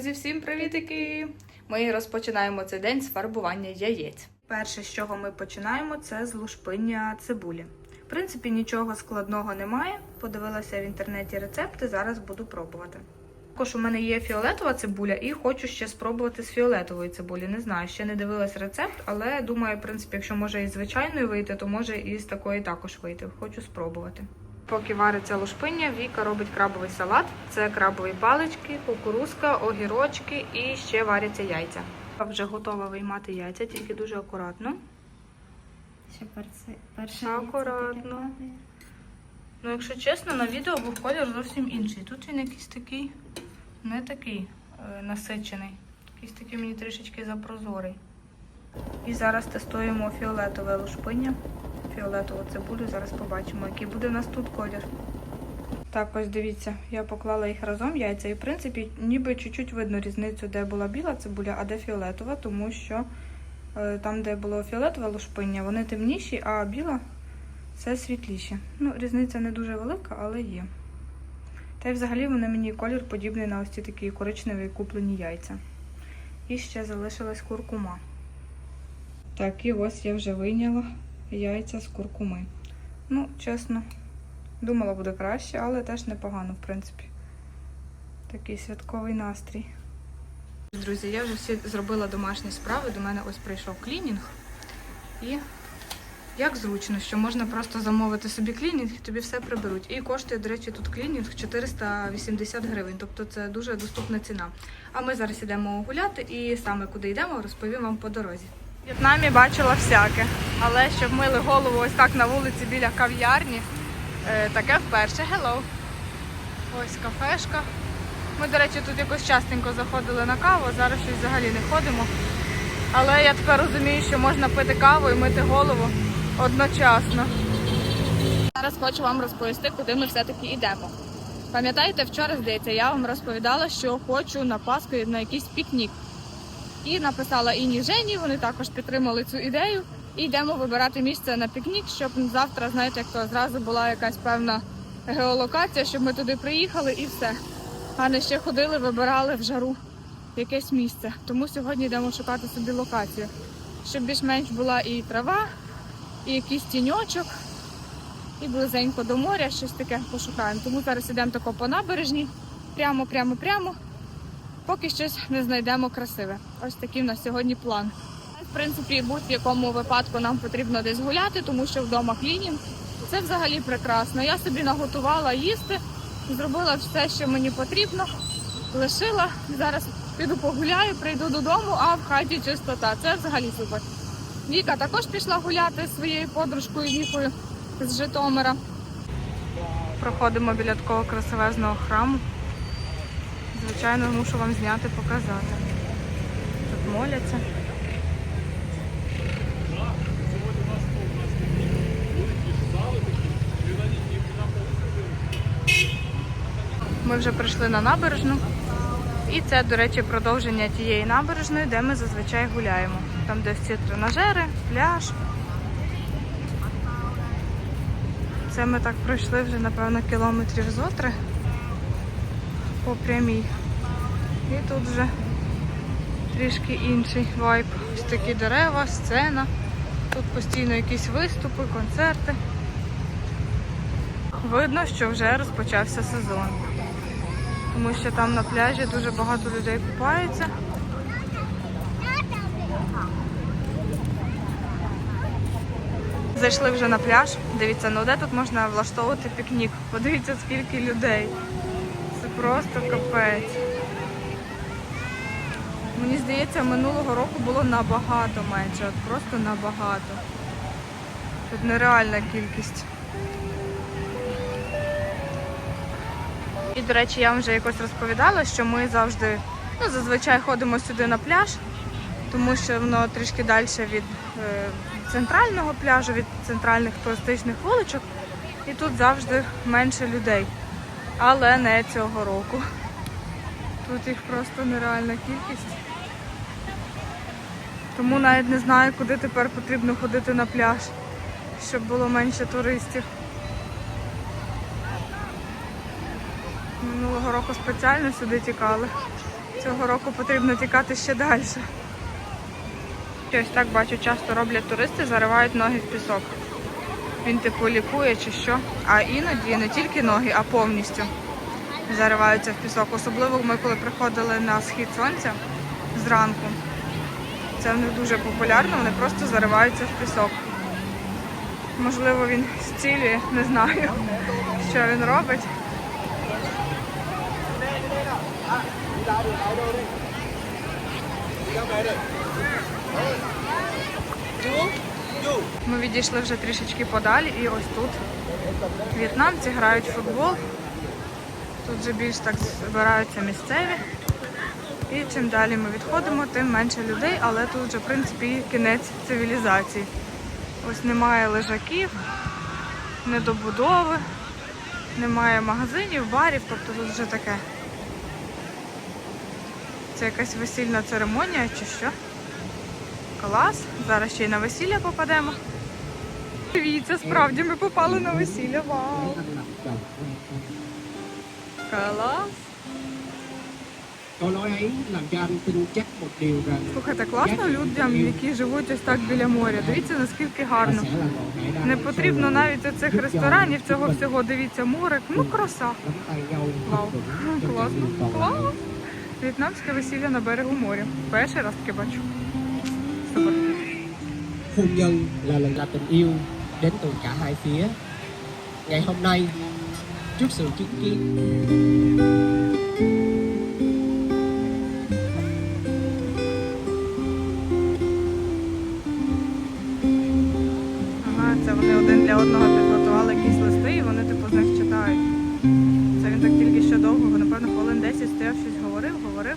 Друзі, всім привітики! Ми розпочинаємо цей день з фарбування яєць. Перше, з чого ми починаємо, це з лушпиння цибулі. В принципі, нічого складного немає. Подивилася в інтернеті рецепти, зараз буду пробувати. Також у мене є фіолетова цибуля і хочу ще спробувати з фіолетової цибулі. Не знаю, ще не дивилась рецепт, але думаю, в принципі, якщо може із звичайної вийти, то може і з такої також вийти. Хочу спробувати. Поки вариться лушпиння, Віка робить крабовий салат. Це крабові палички, кукурузка, огірочки і ще варяться яйця. Вже готова виймати яйця, тільки дуже акуратно. Ще перше, перше Акуратно. Ну, якщо чесно, на відео був колір зовсім інший. Тут він якийсь такий, не такий е, насичений. Якийсь такий мені трішечки запрозорий. І зараз тестуємо фіолетове лушпиння, фіолетову цибулю. Зараз побачимо, який буде у нас тут колір. Так, ось дивіться, я поклала їх разом яйця, і в принципі ніби чуть-чуть видно різницю, де була біла цибуля, а де фіолетова, тому що е, там, де було фіолетове лушпиння, вони темніші, а біла це світліше. Ну, різниця не дуже велика, але є. Та й взагалі вони мені колір подібний на ось ці такі коричневі куплені яйця. І ще залишилась куркума. Так, і ось я вже вийняла яйця з куркуми. Ну, чесно, думала буде краще, але теж непогано, в принципі. Такий святковий настрій. Друзі, я вже всі зробила домашні справи. До мене ось прийшов клінінг. І як зручно, що можна просто замовити собі клінінг і тобі все приберуть. І коштує, до речі, тут клінінг 480 гривень, тобто це дуже доступна ціна. А ми зараз йдемо гуляти і саме куди йдемо, розповім вам по дорозі. В В'єтнамі бачила всяке, але щоб мили голову ось так на вулиці біля кав'ярні, е, таке вперше. Hello! Ось кафешка. Ми, до речі, тут якось частенько заходили на каву, зараз щось взагалі не ходимо. Але я тепер розумію, що можна пити каву і мити голову одночасно. Зараз хочу вам розповісти, куди ми все-таки йдемо. Пам'ятаєте, вчора, здається, я вам розповідала, що хочу на Пасху на якийсь пікнік. І написала Іні Жені, вони також підтримали цю ідею. І йдемо вибирати місце на пікнік, щоб завтра, знаєте, як то зразу була якась певна геолокація, щоб ми туди приїхали і все. А не ще ходили, вибирали в жару якесь місце. Тому сьогодні йдемо шукати собі локацію, щоб більш-менш була і трава, і якийсь тіньочок, і близенько до моря, щось таке пошукаємо. Тому зараз йдемо тако по набережні, прямо, прямо, прямо, поки щось не знайдемо красиве. Ось такий в нас сьогодні план. В принципі, будь-якому випадку нам потрібно десь гуляти, тому що вдома клінінг. Це взагалі прекрасно. Я собі наготувала їсти, зробила все, що мені потрібно, лишила. Зараз піду погуляю, прийду додому, а в хаті чистота. Це взагалі супер. Віка також пішла гуляти зі своєю подружкою Вікою з Житомира. Проходимо біля такого красивезного храму. Звичайно, мушу вам зняти, показати. Тут моляться. Ми вже прийшли на набережну. І це, до речі, продовження тієї набережної, де ми зазвичай гуляємо. Там, де всі тренажери, пляж. Це ми так пройшли вже, напевно, кілометрів зо три по прямій. І тут вже трішки інший вайб. Ось такі дерева, сцена. Тут постійно якісь виступи, концерти. Видно, що вже розпочався сезон. Тому що там на пляжі дуже багато людей купаються. Зайшли вже на пляж. Дивіться, ну де тут можна влаштовувати пікнік. Подивіться, скільки людей. Просто капець. Мені здається, минулого року було набагато менше, от просто набагато. Тут нереальна кількість. І, до речі, я вам вже якось розповідала, що ми завжди, ну, зазвичай ходимо сюди на пляж, тому що воно трішки далі від е, центрального пляжу, від центральних туристичних вуличок. І тут завжди менше людей. Але не цього року. Тут їх просто нереальна кількість. Тому навіть не знаю, куди тепер потрібно ходити на пляж, щоб було менше туристів. Минулого року спеціально сюди тікали. Цього року потрібно тікати ще далі. Ось так бачу, часто роблять туристи, заривають ноги в пісок. Він типу лікує чи що. А іноді не тільки ноги, а повністю зариваються в пісок. Особливо ми коли приходили на схід сонця зранку. Це в них дуже популярно, вони просто зариваються в пісок. Можливо, він зцілює, не знаю, що він робить. Ми відійшли вже трішечки подалі і ось тут в'єтнамці грають в футбол. Тут вже більш так збираються місцеві. І чим далі ми відходимо, тим менше людей, але тут вже, в принципі, кінець цивілізації. Ось немає лежаків, недобудови, немає магазинів, барів, тобто тут вже таке. Це якась весільна церемонія чи що? Клас. Зараз ще й на весілля попадемо. Дивіться, справді ми попали на весілля. Вау! Клас! Слухайте, класно людям, які живуть ось так біля моря. Дивіться, наскільки гарно. Не потрібно навіть оцих ресторанів, цього всього. Дивіться, море. Ну, краса. Вау, vững класно. Клас. В'єтнамське весілля на берегу моря. Перший раз таке бачу. Hôn nhân là lần gặp tình yêu đến từ cả hai phía ngày hôm nay trước sự chứng kiến це вони один для одного підготували якісь листи, і вони типу з них читають. Це він так тільки що довго, напевно, хвилин 10 стояв, щось говорив, говорив.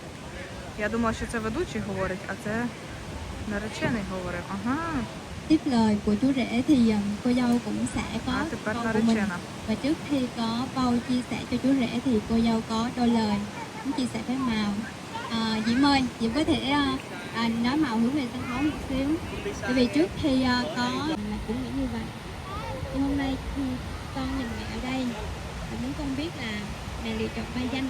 Я думала, що це ведучий говорить, а це наречений говорив. Ага, tiếp lời của chú rể thì um, cô dâu cũng sẽ có а тепер câu của mình наречена. và trước khi có bao chia sẻ cho chú rể thì cô dâu có đôi lời muốn chia sẻ với màu à, diễm ơi diễm có thể à, à, nói màu hướng về sân khấu một xíu bởi vì trước khi à, có là cũng nghĩ như vậy nhưng hôm nay khi con nhìn mẹ ở đây và muốn con biết là mẹ lựa chọn ba danh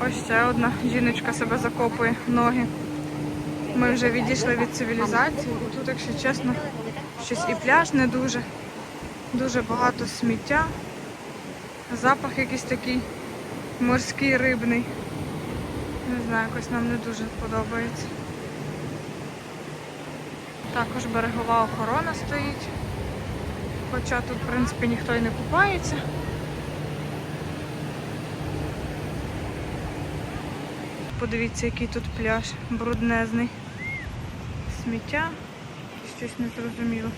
Ось ще одна жіночка себе закопує в ноги. Ми вже відійшли від цивілізації. і Тут, якщо чесно, щось і пляж не дуже. Дуже багато сміття. Запах якийсь такий морський рибний. Не знаю, якось нам не дуже подобається. Також берегова охорона стоїть. Хоча тут, в принципі, ніхто і не купається. Подивіться, який тут пляж бруднезний. Сміття, щось незрозуміло.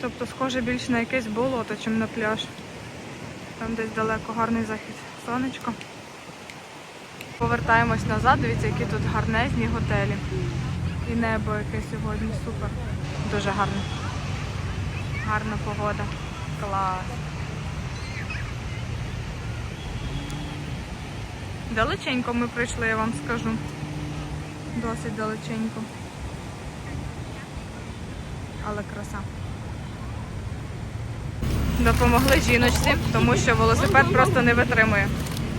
Тобто схоже більше на якесь болото, чим на пляж. Там десь далеко гарний захід сонечко. Повертаємось назад, дивіться, які тут гарнезні готелі. І небо яке сьогодні супер. Дуже гарно. Гарна погода. Клас. Далеченько ми прийшли, я вам скажу. Досить далеченько. Але краса. Допомогли жіночці, тому що велосипед просто не витримує.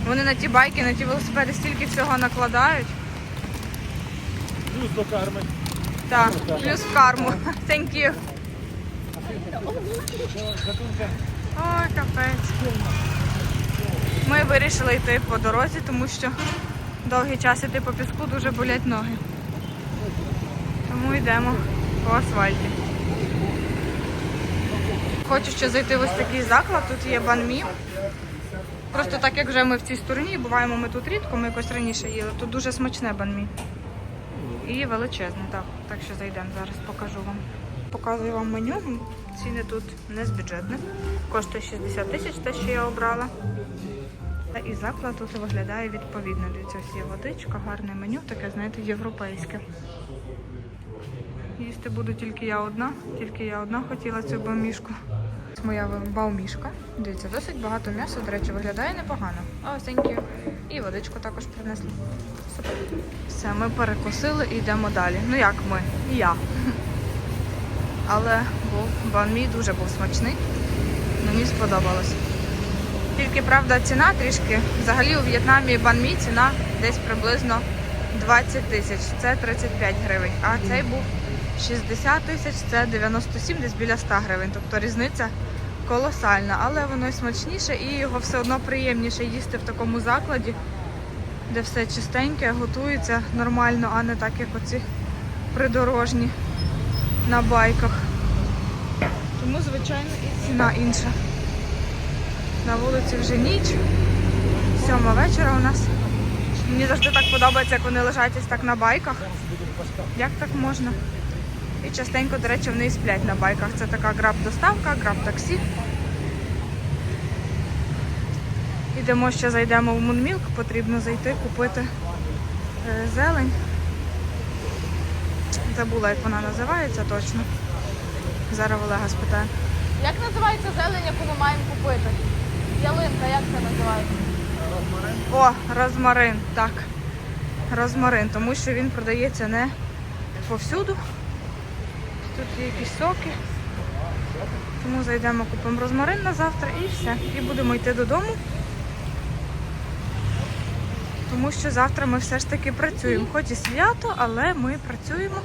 Вони на ті байки, на ті велосипеди стільки всього накладають. Плюс до карми. Так, плюс в карму. Thank you. Ой, капець. Ми вирішили йти по дорозі, тому що довгий час іти по піску дуже болять ноги. Тому йдемо по асфальті. Хочу ще зайти в ось такий заклад, тут є банмі. Просто так як вже ми в цій стороні, буваємо ми тут рідко, ми якось раніше їли. Тут дуже смачне банмі. І величезне, так. Так що зайдемо зараз, покажу вам. Показую вам меню. Ціни тут не з бюджетних. Коштує 60 тисяч, те, що я обрала. Та І заклад тут виглядає відповідно. Дивіться, ось є водичка, гарне меню, таке, знаєте, європейське. Їсти буду тільки я одна, тільки я одна хотіла цю баумішку. Моя баумішка. Дивіться, досить багато м'яса, до речі, виглядає непогано. О, thank you. І водичку також принесли. Супер. Все, ми перекусили і йдемо далі. Ну як ми? Я. Але був банмі дуже був смачний. Мені сподобалось. Тільки правда ціна трішки. Взагалі у В'єтнамі банмі ціна десь приблизно 20 тисяч, це 35 гривень. А цей був 60 тисяч, це 97, десь біля 100 гривень. Тобто різниця колосальна, але воно смачніше і його все одно приємніше їсти в такому закладі, де все чистеньке, готується нормально, а не так, як оці придорожні на байках. Тому, звичайно, і ціна інша. На вулиці вже ніч, сьома вечора у нас. Мені завжди так подобається, як вони лежать ось так на байках. Як так можна? І частенько, до речі, вони і сплять на байках. Це така граб-доставка, граб-таксі. Ідемо ще зайдемо в Мунмілк, потрібно зайти, купити е, зелень. Забула, як вона називається точно. Зараз Олега спитаю. Як називається зелень, яку ми маємо купити? Ялинка, як це називається? Розмарин. О, розмарин, так. Розмарин, тому що він продається не повсюду. Тут є якісь соки. Тому зайдемо, купимо розмарин на завтра і все. І будемо йти додому. Тому що завтра ми все ж таки працюємо. Хоч і свято, але ми працюємо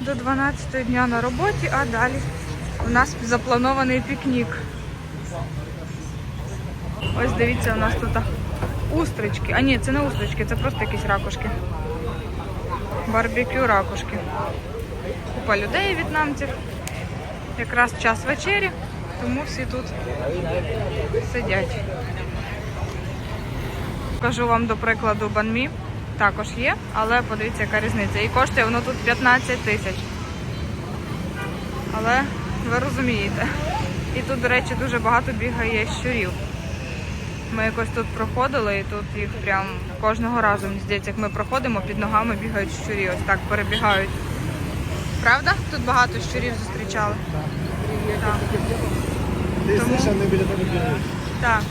до 12 дня на роботі, а далі у нас запланований пікнік. Ось дивіться, у нас тут устрички. А ні, це не устрички, це просто якісь ракушки. Барбекю ракушки. Купа людей в'єтнамців. Якраз час вечері, тому всі тут сидять. Покажу вам до прикладу банмі. Також є, але подивіться, яка різниця. І коштує воно тут 15 тисяч. Але ви розумієте. І тут, до речі, дуже багато бігає щурів. Ми якось тут проходили, і тут їх прям кожного разу, здається, як ми проходимо, під ногами бігають щурі, ось так перебігають. Правда? Тут багато щурів зустрічали. Так. Тому, так.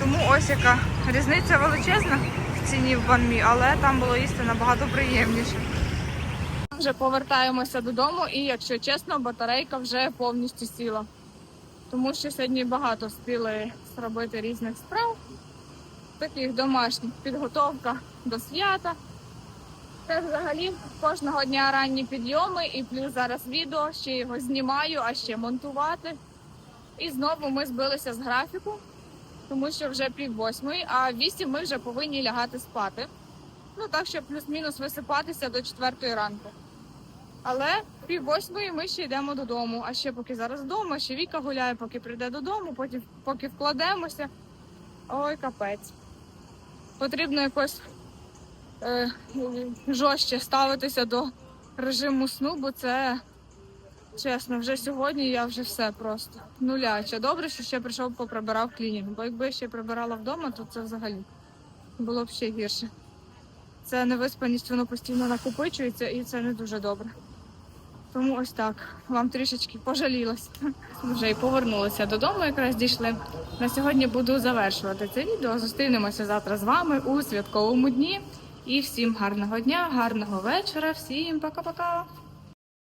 Тому ось яка різниця величезна в ціні в банмі, але там було їсти набагато приємніше. Вже повертаємося додому, і якщо чесно, батарейка вже повністю сіла. Тому що сьогодні багато встигли зробити різних справ, таких домашніх підготовка до свята. Це взагалі кожного дня ранні підйоми, і плюс зараз відео, ще його знімаю, а ще монтувати. І знову ми збилися з графіку, тому що вже пів восьмої, а вісім ми вже повинні лягати спати. Ну так, щоб плюс-мінус висипатися до четвертої ранку. Але пів восьмої ми ще йдемо додому. А ще поки зараз вдома, ще Віка гуляє, поки прийде додому, потім поки вкладемося. Ой, капець. Потрібно якось е, жорстче ставитися до режиму сну, бо це чесно, вже сьогодні я вже все просто нуляча. Добре, що ще прийшов поприбирав клінінг, бо якби я ще прибирала вдома, то це взагалі було б ще гірше. Це невиспаність, воно постійно накопичується і це не дуже добре. Тому ось так. Вам трішечки пожалілось. Вже і повернулися додому, якраз дійшли. На сьогодні буду завершувати це відео. Зустрінемося завтра з вами у святковому дні. І всім гарного дня, гарного вечора, всім пока-пока.